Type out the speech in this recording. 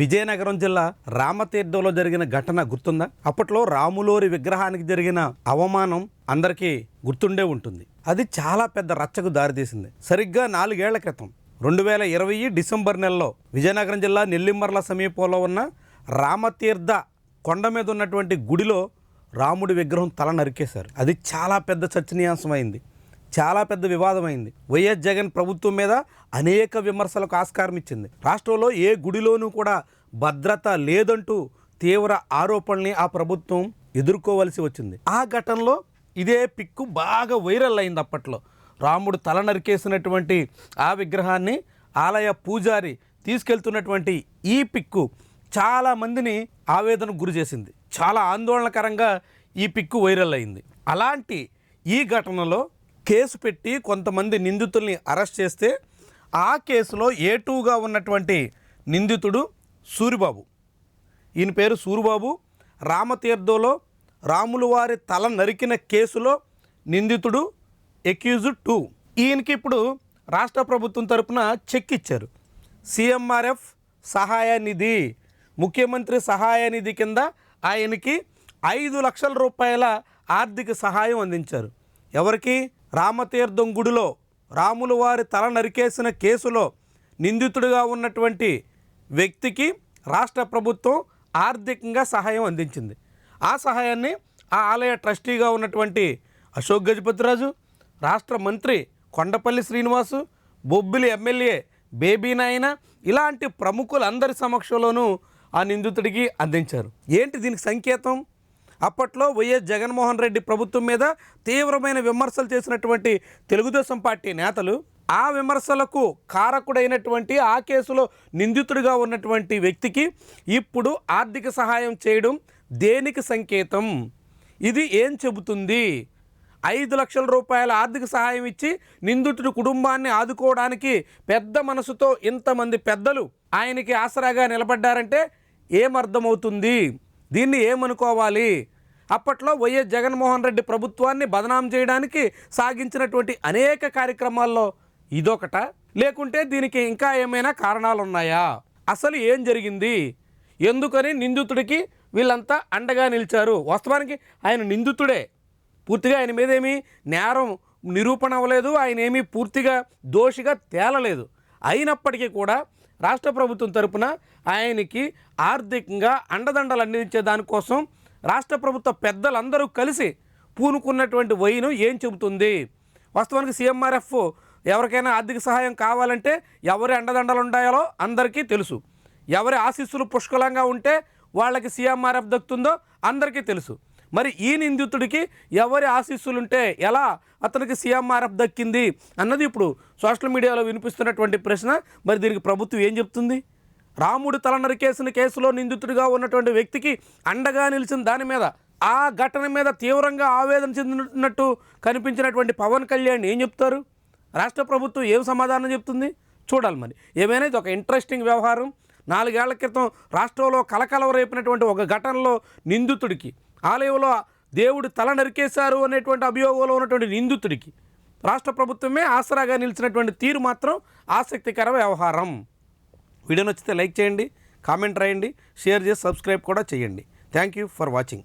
విజయనగరం జిల్లా రామతీర్థంలో జరిగిన ఘటన గుర్తుందా? అప్పట్లో రాములోరి విగ్రహానికి జరిగిన అవమానం అందరికీ గుర్తుండే ఉంటుంది. అది చాలా పెద్ద రచ్చకు దారితీసింది సరిగ్గా నాలుగేళ్ళ క్రితం రెండు వేల ఇరవై డిసెంబర్ నెలలో విజయనగరం జిల్లా నెల్లిమర్ల సమీపంలో ఉన్న రామతీర్థ కొండ మీద ఉన్నటువంటి గుడిలో రాముడి విగ్రహం తల నరికేశారు. అది చాలా పెద్ద చర్చనీయాంశమైంది. చాలా పెద్ద వివాదమైంది. వైఎస్ జగన్ ప్రభుత్వం మీద అనేక విమర్శలకు ఆస్కారం ఇచ్చింది. రాష్ట్రంలో ఏ గుడిలోనూ కూడా భద్రత లేదంటూ తీవ్ర ఆరోపణల్ని ఆ ప్రభుత్వం ఎదుర్కోవలసి వచ్చింది. ఆ ఘటనలో ఇదే పిక్కు బాగా వైరల్ అయింది అప్పట్లో. రాముడు తల నరికేసినటువంటి ఆ విగ్రహాన్ని ఆలయ పూజారి తీసుకెళ్తున్నటువంటి ఈ పిక్కు చాలా మందిని ఆవేదనకు గురి చేసింది. చాలా ఆందోళనకరంగా ఈ పిక్కు వైరల్ అయింది. అలాంటి ఈ ఘటనలో కేసు పెట్టి కొంతమంది నిందితుల్ని అరెస్ట్ చేస్తే ఆ కేసులో ఏ టూగా ఉన్నటువంటి నిందితుడు సూరిబాబు. ఈయన పేరు సూరిబాబు. రామతీర్థంలో రాములు వారి తల నరికిన కేసులో నిందితుడు ఎక్యూజ్డ్ టూ ఈయనకి ఇప్పుడు రాష్ట్ర ప్రభుత్వం తరపున చెక్ ఇచ్చారు. సిఎంఆర్ఎఫ్ సహాయ నిధి ముఖ్యమంత్రి సహాయ నిధి కింద ఆయనకి ఐదు లక్షల రూపాయల ఆర్థిక సహాయం అందించారు. ఎవరికి? రామతీర్థం గుడిలో రాములు వారి తల నరికేసిన కేసులో నిందితుడిగా ఉన్నటువంటి వ్యక్తికి రాష్ట్ర ప్రభుత్వం ఆర్థికంగా సహాయం అందించింది. ఆ సహాయాన్ని ఆ ఆలయ ట్రస్టీగా ఉన్నటువంటి అశోక్ గజపతిరాజు రాష్ట్ర మంత్రి కొండపల్లి శ్రీనివాసు బొబ్బిలి ఎమ్మెల్యే బేబీ నాయన ఇలాంటి ప్రముఖులందరి సమక్షంలోనూ ఆ నిందితుడికి అందించారు. ఏంటి దీనికి సంకేతం? అప్పట్లో వైఎస్ జగన్మోహన్ రెడ్డి ప్రభుత్వం మీద తీవ్రమైన విమర్శలు చేసినటువంటి తెలుగుదేశం పార్టీ నేతలు ఆ విమర్శలకు కారకుడైనటువంటి ఆ కేసులో నిందితుడిగా ఉన్నటువంటి వ్యక్తికి ఇప్పుడు ఆర్థిక సహాయం చేయడం దేనికి సంకేతం? ఇది ఏం చెబుతుంది? ఐదు లక్షల రూపాయల ఆర్థిక సహాయం ఇచ్చి నిందితుడి కుటుంబాన్ని ఆదుకోవడానికి పెద్ద మనసుతో ఇంతమంది పెద్దలు ఆయనకి ఆసరాగా నిలబడ్డారంటే ఏమర్థమవుతుంది? దీన్ని ఏమనుకోవాలి? అప్పట్లో వైఎస్ జగన్మోహన్ రెడ్డి ప్రభుత్వాన్ని బదనాం చేయడానికి సాగించినటువంటి అనేక కార్యక్రమాల్లో ఇదొకట. లేకుంటే దీనికి ఇంకా ఏమైనా కారణాలు ఉన్నాయా అసలు ఏం జరిగింది? ఎందుకని నిందితుడికి వీళ్ళంతా అండగా నిలిచారు? వాస్తవానికి ఆయన నిందితుడే. పూర్తిగా ఆయన మీదేమీ నేరం నిరూపణ అవ్వలేదు. ఆయన ఏమీ పూర్తిగా దోషిగా తేలలేదు. అయినప్పటికీ కూడా రాష్ట్ర ప్రభుత్వం తరపున ఆయనకి ఆర్థికంగా అండదండలు అందించే దానికోసం రాష్ట్ర ప్రభుత్వ పెద్దలందరూ కలిసి పూనుకున్నటువంటి వైను ఏం చెబుతుంది? వాస్తవానికి సీఎంఆర్ఎఫ్ ఎవరికైనా ఆర్థిక సహాయం కావాలంటే ఎవరి అండదండలు ఉండాలో అందరికీ తెలుసు. ఎవరి ఆశీస్సులు పుష్కలంగా ఉంటే వాళ్ళకి సీఎంఆర్ఎఫ్ దక్కుతుందో అందరికీ తెలుసు. మరి ఈ నిందితుడికి ఎవరి ఆశీస్సులుంటే ఎలా అతనికి సీఎంఆర్ఎఫ్ దక్కింది అన్నది ఇప్పుడు సోషల్ మీడియాలో వినిపిస్తున్నటువంటి ప్రశ్న. మరి దీనికి ప్రభుత్వం ఏం చెప్తుంది? రాముడు తల నరికేసిన కేసులో నిందితుడిగా ఉన్నటువంటి వ్యక్తికి అండగా నిలిచిన దాని మీద ఆ ఘటన మీద తీవ్రంగా ఆవేదన చెందినట్టు కనిపించినటువంటి పవన్ కళ్యాణ్ ఏం చెప్తారు? రాష్ట్ర ప్రభుత్వం ఏం సమాధానం చెప్తుంది? చూడాలి మరి. ఏమైనా ఇది ఒక ఇంట్రెస్టింగ్ వ్యవహారం. నాలుగేళ్ళ క్రితం రాష్ట్రంలో కలకలం రేపినటువంటి ఒక ఘటనలో నిందితుడికి ఆలయంలో దేవుడు తల నరికేశారు అనేటువంటి అభియోగంలో ఉన్నటువంటి నిందితుడికి రాష్ట్ర ప్రభుత్వమే ఆసరాగా నిలిచినటువంటి తీరు మాత్రం ఆసక్తికర వ్యవహారం. వీడియో నచ్చితే లైక్ చేయండి కామెంట్ రాయండి షేర్ చేసి సబ్స్క్రైబ్ కూడా చేయండి. Thank you for watching